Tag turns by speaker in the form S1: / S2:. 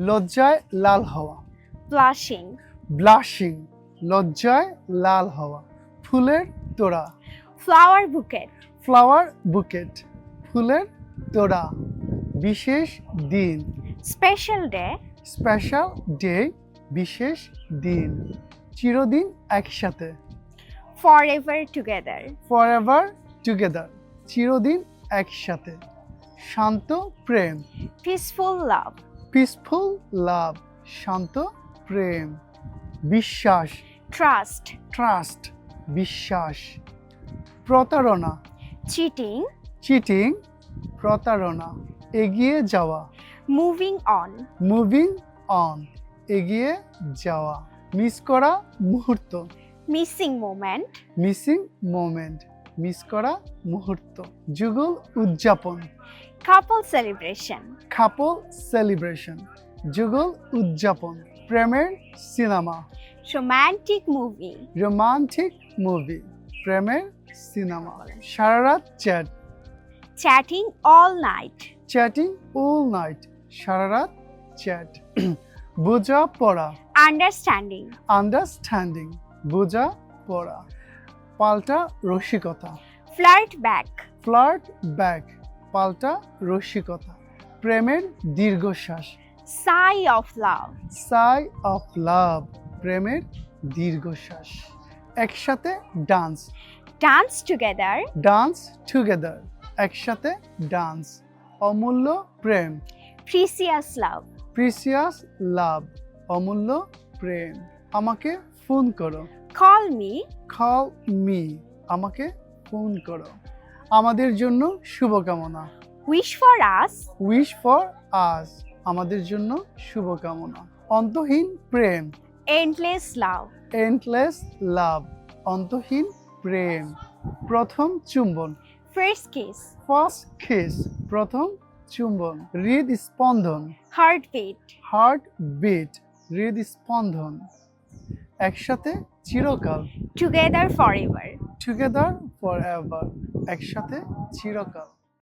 S1: লজ্জায় লাল হওয়া।
S2: Blushing,
S1: blushing লজ্জায় লাল হওয়া। ফুলের তোড়া।
S2: Flower bouquet,
S1: ফ্লাওয়ার বুকেট ফুলের তোড়া। বিশেষ দিন।
S2: Special day,
S1: স্পেশাল ডে বিশেষ দিন। চিরদিন একসাথে।
S2: Forever together,
S1: forever together চিরদিন একসাথে। শান্ত প্রেম।
S2: পিসফুল love,
S1: পিসফুল লাভ শান্ত প্রেম বিশ্বাস
S2: ট্রাস্ট
S1: ট্রাস্ট বিশ্বাস প্রতারণা
S2: চিটিং
S1: চিটিং প্রতারণা এগিয়ে যাওয়া
S2: মুভিং অন
S1: মুভিং অন এগিয়ে যাওয়া মিস করা মুহূর্ত
S2: missing moment,
S1: missing moment miss করা মুহূর্ত। যুগল উদযাপন।
S2: কাপল সেলিব্রেশন
S1: কাপল সেলিব্রেশন যুগল উদযাপন। প্রেমের cinema
S2: romantic movie
S1: romantic movie প্রেমের সিনেমা সারা রাত chat
S2: chatting all night
S1: chatting all night সারা রাত চ্যাট বোঝা পড়া।
S2: আন্ডারস্ট্যান্ডিং
S1: আন্ডারস্ট্যান্ডিং বোঝা পড়া। পাল্টা রসিকতা।
S2: Flirt ব্যাক
S1: ফ্লার্ট ব্যাক পাল্টা রসিকতা। প্রেমের দীর্ঘশ্বাস।
S2: সাই of love
S1: Sai of love প্রেমের দীর্ঘশ্বাস। একসাথে dance
S2: dance together
S1: dance together একসাথে ডান্স অমূল্য প্রেম।
S2: প্রিসিয়াস লাভ
S1: প্রিসিয়াস লাভ অমূল্য প্রেম। আমাকে ফোন করো।
S2: Call me,
S1: কল মি আমাকে ফোন করো। আমাদের জন্য শুভকামনা।
S2: Wish for us,
S1: wish for us আমাদের জন্য শুভকামনা। অন্তহীন প্রেম।
S2: Endless love,
S1: এন্ডলেস লাভ অন্তহীন প্রেম। প্রথম চুম্বন।
S2: First kiss,
S1: ফার্স্ট কিস প্রথম চুম্বন। হৃদস্পন্দন
S2: heartbeat,
S1: হার্ট বিট হৃদস্পন্দন একসাথে চিরকাল।
S2: Together forever
S1: together forever একসাথে চিরকাল।